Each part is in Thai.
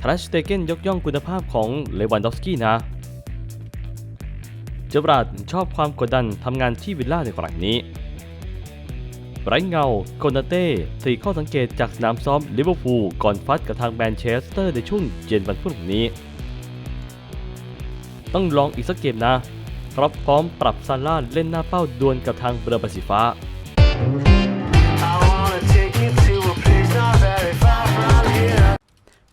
ทรัชเตเกนยกย่องคุณภาพของเลวันดอฟสกี้นะ เจอราร์ดชอบความกดดันทำงานที่วิลล่าในครั้งนี้ ไร้เงาโกนาเต้สี่ข้อสังเกตจากสนามซ้อมลิเวอร์พูลก่อนฟัดกับทางแมนเชสเตอร์ในช่วงเย็นวันพรุ่งนี้ ต้องลองอีกสักเกมนะพราะพร้อมปรับซาร่าเล่นหน้าเป้าดวลกับทางเบอร์บาสีฟ้า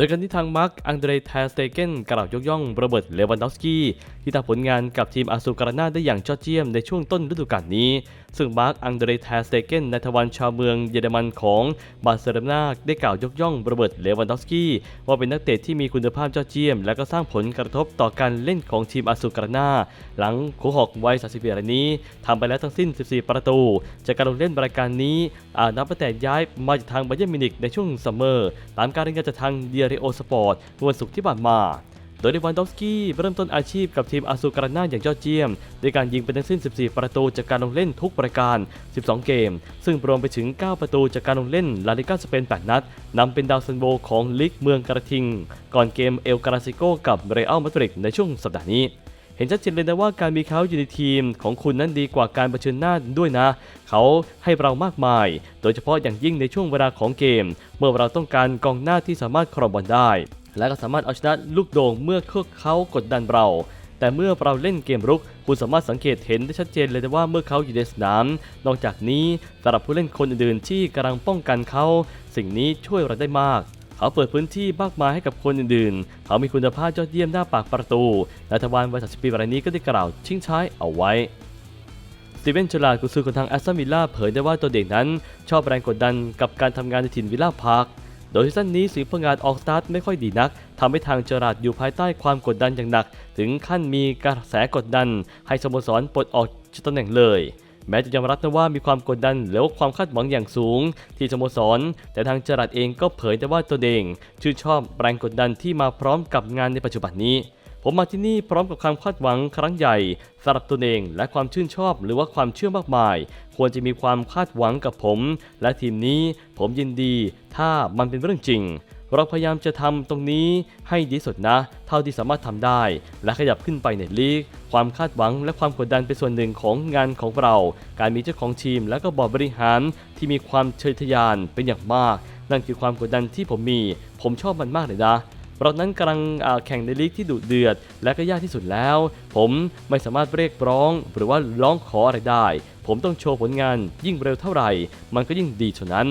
ดยกันที่ทางมาร์คอังเดรแทสเตเกนกล่าวยกย่องโรเบิร์ตเลวันดอฟสกี้ที่ทำผลงานกับทีมอาซูการานาได้อย่างยอดเยี่ยมในช่วงต้นฤดูกาลนี้ ซึ่งมาร์คอังเดรแทสเตเกนนายทวันชาวเมืองเยอรมันของบาร์เซโลนาได้กล่าวยกย่องโรเบิร์ตเลวันดอฟสกี้ว่าเป็นนักเตะที่มีคุณภาพยอดเยี่ยม และก็สร้างผลกระทบต่อการเล่นของทีมอาซูการานาหลังโคหอกวัย31ปีนี้ทำไปแล้วทั้งสิ้น 14 ประตู จากการลงเล่นรายการนี้อานับตั้งแต่ย้ายมาจากทางไบเยร์มิวนิกในช่วงซัมเมอร์ตามการรายงานจากทางเดียริโอสปอร์ตเมื่อวันศุกร์ที่ผ่านมา โดยเดวันดอฟสกี้เริ่มต้นอาชีพกับทีมอาซูการานาอย่างยอดเยี่ยมด้วยการยิงเป็นทั้งสิ้น 14 ประตูจากการลงเล่นทุกประการ 12 เกม ซึ่งรวมไปถึง 9 ประตูจากการลงเล่นลาลิกาสเปน 8 นัดนำเป็นดาวซันโบของลีกเมืองกระทิง ก่อนเกมเอลกราซิโกกับเรอัลมาดริดในช่วงสัปดาห์นี้ เห็นชัดเจนเลยนะว่าการมีเขาอยู่ในทีมของคุณนั้นดีกว่าการเผชิญหน้าด้วยนะ เขาให้เรามากมาย โดยเฉพาะอย่างยิ่งในช่วงเวลาของเกม เมื่อเราต้องการกองหน้าที่สามารถครองบอลได้ และก็สามารถเอาชนะลูกโด่งเมื่อเขากดดันเราแต่เมื่อเราเล่นเกมรุก คุณสามารถสังเกตเห็นได้ชัดเจนเลยว่าเมื่อเขาอยู่ในสนาม นอกจากนี้สำหรับผู้เล่นคนอื่นๆที่กำลังป้องกันเขา สิ่งนี้ช่วยเราได้มาก เขาเปิดพื้นที่มากมายให้กับคนอื่นๆ เขามีคุณภาพยอดเยี่ยมหน้าปากประตูและทวารวัย30ปีรายนี้ก็ได้กล่าวชิงช้ายเอาไว้สตีเวนเจราดกุซือของทางแอสตันวิลล่าเผยได้ว่าตัวเด็กนั้น ชอบแรงกดดันกับการทำงานในถิ่นวิลล่าพาร์คโดยซีซั่นนี้สีผลงานออกสตาร์ทไม่ค่อยดีนักทำให้ทางเจอราดอยู่ภายใต้ความกดดันอย่างหนัก ถึงขั้นมีกระแสกดดัน ให้สโมสรปลดออกจากตำแหน่งเลย แม้จะยอมรับนะว่ามีความกดดันและความคาดหวังอย่างสูง ที่สโมสร แต่ทางจราดเองก็เผยได้ว่าตัวเอง ชื่นชอบแรงกดดันที่มาพร้อมกับงานในปัจจุบันนี้ผมมาที่นี่พร้อมกับความคาดหวังครั้งใหญ่สำหรับตัวเองและความชื่นชอบหรือว่าความเชื่อมากมาย ควรจะมีความคาดหวังกับผม และทีมนี้ผมยินดี ถ้ามันเป็นเรื่องจริง เราพยายามจะทำตรงนี้ให้ดีสุดนะ เท่าที่สามารถทำได้ และขยับขึ้นไปในลีก ความคาดหวังและความกดดันเป็นส่วนหนึ่งของงานของเรา การมีเจ้าของทีมและก็บอร์ดบริหารที่มีความเชยทะยานเป็นอย่างมาก นั่นคือความกดดันที่ผมมี ผมชอบมันมากเลยนะเรานั้นกำลังแข่งในลีกที่ดุเดือด และก็ยากที่สุดแล้ว ผมไม่สามารถเรียกร้อง หรือว่าร้องขออะไรได้ ผมต้องโชว์ผลงานยิ่งเร็วเท่าไหร่ มันก็ยิ่งดีเท่านั้น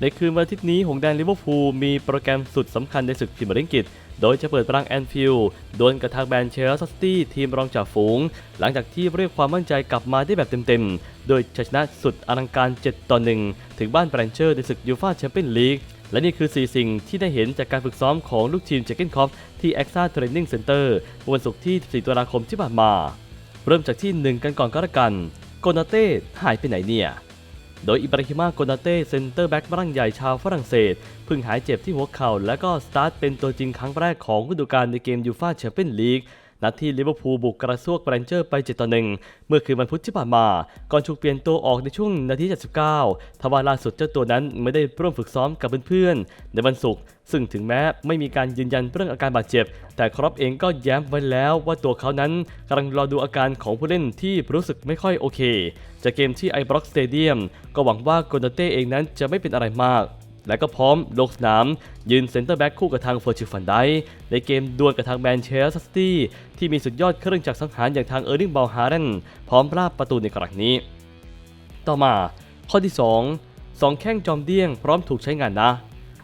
ในคืนวันอาทิตย์นี้หงแดงลิเวอร์พูลมีโปรแกรมสุดสำคัญในศึกพรีเมียร์ลีกอังกฤษโดยจะเปิดปรังแอนฟิลด์ดวลกับทางแมนเชสเตอร์ซิตี้ทีมรองจ่าฝูง หลังจากที่เรียกความมั่นใจกลับมาได้แบบเต็มๆ โดยชัยชนะสุดอลังการ 7 ต่อ 1 ถึงบ้านแบรนเชอร์ในศึกยูฟาแชมเปี้ยนลีกและนี่คือ 4 สิ่งที่ได้เห็นจากการฝึกซ้อมของลูกทีมเจเกนคอฟที่ e x a Training Center วันศุกร์ที่4ตุลาคมที่ผ่านมา เริ่มจากที่ 1 กันก่อนก็แล้วกันโกนาเต้หายไปไหนเนี่ย โดยอิบราฮิมาโกนาเต้เซนเตอร์แบ็กร่างใหญ่ชาวฝรั่งเศสเพิ่งหายเจ็บที่หัวเข่าและก็สตาร์ทเป็นตัวจริงครั้งแรกของฤดูกาลในเกมยูฟาแชมเปี้ยนลีก นัดที่ลิเวอร์พูลบุกกระซวกแบรนเจอร์ไป7ต่อ1เมื่อคืนวันพุธที่ผ่านมา ก่อนถูกเปลี่ยนตัวออกในช่วงนาที 79 ทว่าล่าสุดเจ้าตัวนั้นไม่ได้ร่วมฝึกซ้อมกับเพื่อนๆ ในวันศุกร์ ซึ่งถึงแม้ไม่มีการยืนยันเรื่องอาการบาดเจ็บ แต่ครอปเองก็แย้มไว้แล้วว่าตัวเขานั้นกำลังรอดูอาการของผู้เล่นที่รู้สึกไม่ค่อยโอเค จากเกมที่ไอบล็อกสเตเดียมก็หวังว่าโกนาเต้เองนั้นจะไม่เป็นอะไรมาก และก็พร้อมลงสนาม ยืนเซ็นเตอร์แบ็กคู่กับทางเฟอร์ชิฟันไดในเกมดวลกับทางแมนเชสเตอร์ซิตี้ที่มีสุดยอดเครื่องจักรสังหารอย่างทางเออร์ลิงบอลฮาร์เรนพร้อมราบประตูในครั้งนี้ ต่อมา ข้อที่ 2 2 แข้งจอมเดี้ยงพร้อมถูกใช้งานนะ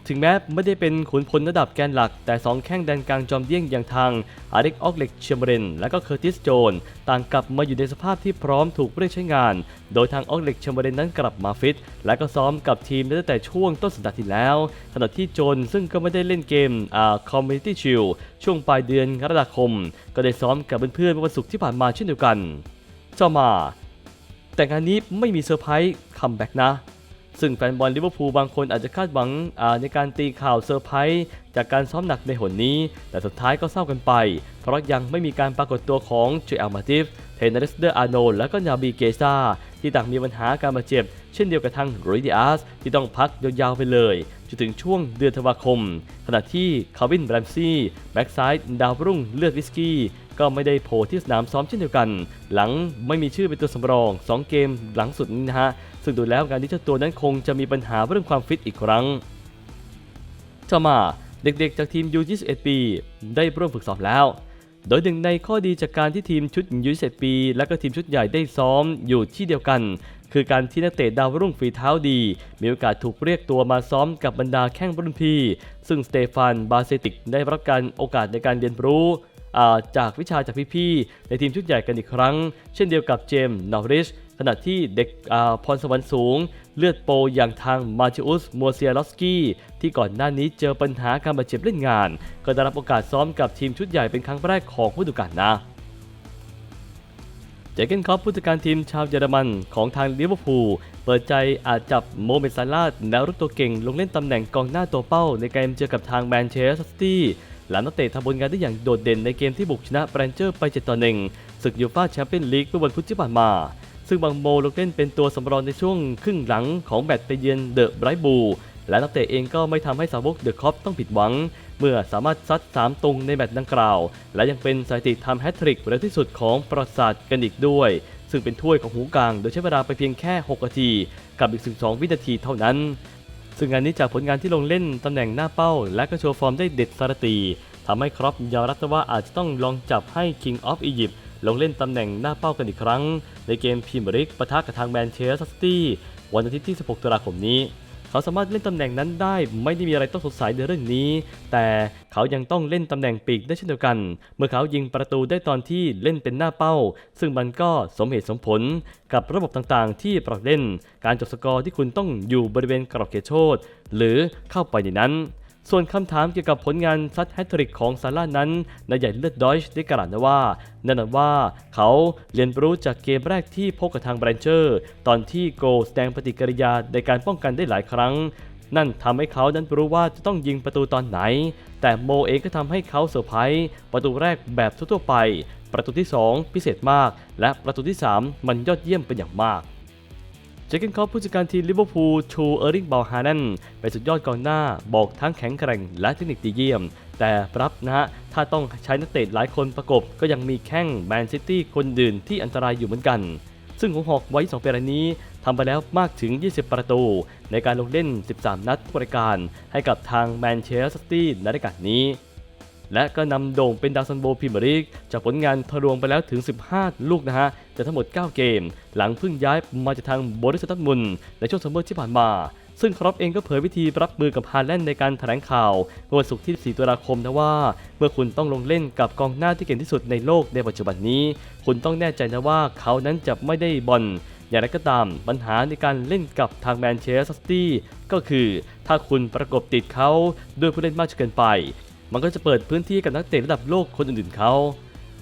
ถึงแม้ไม่ได้เป็นขุนพลระดับแกนหลัก แต่ 2 แข้งแดนกลางจอมเดี้ยงอย่างทางอาริกออกเล็กเชมเบรนและก็เคอร์ติสโจน ต่างกลับมาอยู่ในสภาพที่พร้อมถูกเรียกใช้งาน โดยทางออกเล็กเชมเบรนนั้นกลับมาฟิต และก็ซ้อมกับทีมตั้งแต่ช่วงต้นสัปดาห์ที่แล้วขณะที่โจนซึ่งก็ไม่ได้เล่นเกมอ่าคอมมิ n ตี้ชิลช่วงปลายเดือนกรกฎาคม ก็ได้ซ้อมกับเพื่อนๆเมื่อวันศุกร์ที่ผ่านมาเช่นเดียวกันต่อมา แต่งานนี้ไม่มีเซอร์ไพรส์คัมแบ็กนะ ซึ่งแฟนบอลลิเวอร์พูลบางคนอาจจะคาดหวังในการตีข่าวเซอร์ไพรส์จากการซ้อมหนักในหนนี้ แต่สุดท้ายก็เศร้ากันไป เพราะยังไม่มีการปรากฏตัวของเจอลมาติฟเทนเนสเดอร์อาโนลและก็นาบีเกซ่าที่ต่างมีปัญหาการบาดเจ็บ เช่นเดียวกับทางริดิอาสที่ต้องพักยาวๆไปเลยจนถึงช่วงเดือนธันวาคม ขณะที่คาร์วินแบรมซี่แบ็กซ้ายดาวรุ่งเลือดวิสกี้ ก็ไม่ได้โผล่ที่สนามซ้อมเช่นเดียวกัน หลังไม่มีชื่อเป็นตัวสำรอง 2 เกมหลังสุดนี้นะฮะ ซึ่งดูแล้วการที่เจ้าตัวนั้นคงจะมีปัญหาเรื่องความฟิตอีกครั้งต่อมาเด็กๆจากทีม U21 ปี ได้ร่วมฝึกซ้อมแล้ว โดยหนึ่งในข้อดีจากการที่ทีมชุด U21 ปี และก็ทีมชุดใหญ่ได้ซ้อมอยู่ที่เดียวกัน คือการที่นักเตะดาวรุ่งฝีเท้าดี มีโอกาสถูกเรียกตัวมาซ้อมกับบรรดาแข้งรุ่นพี่ ซึ่งสเตฟานบาเซติกได้รับการโอกาสในการเรียนรู้ จากวิชาจากพี่ๆในทีมชุดใหญ่กันอีกครั้ง เช่นเดียวกับเจมส์นอริชขณะที่เด็กพรสวรรค์สูง เลือดโปรอย่างทางมาชิอุสมัวเซียลอสกี้ ที่ก่อนหน้านี้เจอปัญหาการบาดเจ็บเล่นงาน ก็ได้รับโอกาสซ้อมกับทีมชุดใหญ่เป็นครั้งแรกของฤดูกาลนะเจเกนคอปผู้จัดการทีมชาวเยอรมันของทางลิเวอร์พูลเปิดใจอาจจับโมเมซาลาห์แล้วรุ่นตัวเก่งลงเล่นตำแหน่งกองหน้าตัวเป้าในเกมเจอกับทางแมนเชสเตอร์ซิตี้ หลังนักเตะทำผลงานได้อย่างโดดเด่นในเกมที่บุกชนะแบรนเจอร์ไป7ต่อ1ศึกยูฟ่าแชมเปี้ยนลีกเมื่อวันพุธที่ผ่านมา ซึ่งบางโมลงเล่นเป็นตัวสำรองในช่วงครึ่งหลังของแบตไปเยือนเดอะไบรท์บูและนักเตะเองก็ไม่ทำให้สาวกเดอะคอปต้องผิดหวัง เมื่อสามารถซัด 3 ตรงในแมตช์ดังกล่าว และยังเป็นสถิติทำแฮตทริกเร็วที่สุดของประวัติศาสตร์กันอีกด้วย ซึ่งเป็นถ้วยของหูกลาง โดยใช้เวลาไปเพียงแค่ 6 นาที กับอีก 12 วินาทีเท่านั้น ซึ่งงานนี้จากผลงานที่ลงเล่นตำแหน่งหน้าเป้า และก็โชว์ฟอร์มได้เด็ดสารตีทำให้ครอปยอมรับว่าอาจจะต้องลองจับให้ King of Egypt ลงเล่นตำแหน่งหน้าเป้ากันอีกครั้ง ในเกมพรีเมียร์ลีกปะทะกับทางแมนเชสเตอร์ซิตี้วันอาทิตย์ที่ 16 ตุลาคมนี้ เขาสามารถเล่นตำแหน่งนั้นได้ไม่ได้มีอะไรต้องสงสัยในเรื่องนี้ แต่เขายังต้องเล่นตำแหน่งปีกได้เช่นเดียวกัน เมื่อเขายิงประตูได้ตอนที่เล่นเป็นหน้าเป้า ซึ่งมันก็สมเหตุสมผลกับระบบต่างๆ ที่ปรับเล่น การจบสกอร์ที่คุณต้องอยู่บริเวณกรอบเขตโทษหรือเข้าไปในนั้น ส่วนคำถามเกี่ยวกับผลงานซัดแฮตทริกของซาร่านั้นนายใหญ่เลือดดอยช์ได้กล่าวนะว่านั่นนว่าเขาเรียนรู้จากเกมแรกที่พบกับทางแบรนเชอร์ ตอนที่โกลแสดงปฏิกิริยาในการป้องกันได้หลายครั้ง นั่นทำให้เขานั้นรู้ว่าจะต้องยิงประตูตอนไหน แต่โมเองก็ทำให้เขาเซอร์ไพรส์ประตูแรกแบบทั่วๆไป ประตูที่ 2 พิเศษมาก และประตูที่ 3 มันยอดเยี่ยมเป็นอย่างมาก เจคเกนคอปผู้จัดการทีมลิเวอร์พูลชูเออริงบอลฮานันเป็นสุดยอดกองหน้า บอกทั้งแข็งแกร่งและเทคนิคดีเยี่ยม แต่รับนะฮะ ถ้าต้องใช้นักเตะหลายคนประกบ ก็ยังมีแข้งแมนซิตี้คนอื่นที่อันตรายอยู่เหมือนกัน ซึ่งหงหอกไว้2ปีรายนี้ทำไปแล้วมากถึง 20 ประตู ในการลงเล่น 13 นัดบริการให้กับทางแมนเชสเตอร์ซิตี้ในรายการนี้และก็นำโด่งเป็นดาวซันโบพรีเมร์ลีกจากผลงานทะลวงไปแล้วถึง 15 ลูกนะฮะ จากทั้งหมด 9 เกม หลังเพิ่งย้ายมาจากทางบริสตัดมุนในช่วงซัมเมอร์ที่ผ่านมา ซึ่งครอปเองก็เผยวิธีรับมือกับฮาแลนด์ในการแถลงข่าวเมื่อวันศุกร์ที่ 4 ตุลาคมนะว่า เมื่อคุณต้องลงเล่นกับกองหน้าที่เก่งที่สุดในโลกในปัจจุบันนี้ คุณต้องแน่ใจนะว่าเขานั้นจะไม่ได้บอลอย่างไรก็ตาม ปัญหาในการเล่นกับทางแมนเชสเตอร์ซิตี้ก็คือ ถ้าคุณประกบติดเขาด้วยผู้เล่นมากจนเกินไป มันก็จะเปิดพื้นที่กับนักเตะระดับโลกคนอื่นๆเขา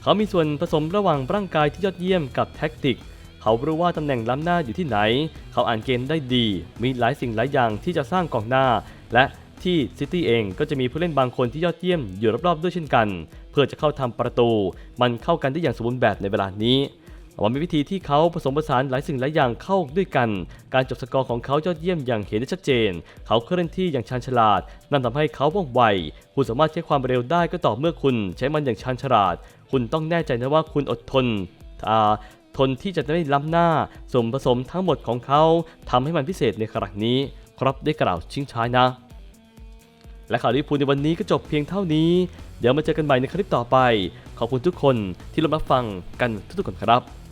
เขามีส่วนผสมระหว่างร่างกายที่ยอดเยี่ยมกับแท็กติก เขารู้ว่าตำแหน่งล้ำหน้าอยู่ที่ไหน เขาอ่านเกมได้ดี มีหลายสิ่งหลายอย่างที่จะสร้างกองหน้า และที่ซิตี้เองก็จะมีผู้เล่นบางคนที่ยอดเยี่ยมอยู่รอบๆด้วยเช่นกัน เพื่อจะเข้าทำประตู มันเข้ากันได้อย่างสมบูรณ์แบบในเวลานี้ มันเป็นวิธีที่เขาผสมผสานหลายสิ่งหลายอย่างเข้าด้วยกัน การจบสกอร์ของเขายอดเยี่ยมอย่างเห็นได้ชัดเจน เขาเคลื่อนที่อย่างชาญฉลาด นั่นทำให้เขาว่องไว คุณสามารถใช้ความเร็วได้ก็ต่อเมื่อคุณใช้มันอย่างชาญฉลาด คุณต้องแน่ใจนะว่าคุณอดทนอ่าทนที่จะไม่ล้ำหน้าส่วนผสมทั้งหมดของเขาทำให้มันพิเศษในครั้งนี้ ครับได้กล่าวชิงช้ายนะ และข่าวลิเวอร์พูลในวันนี้ก็จบเพียงเท่านี้ เดี๋ยวมาเจอกันใหม่ในคลิปต่อไป ขอบคุณทุกคนที่รับฟังกันทุกๆคนครับ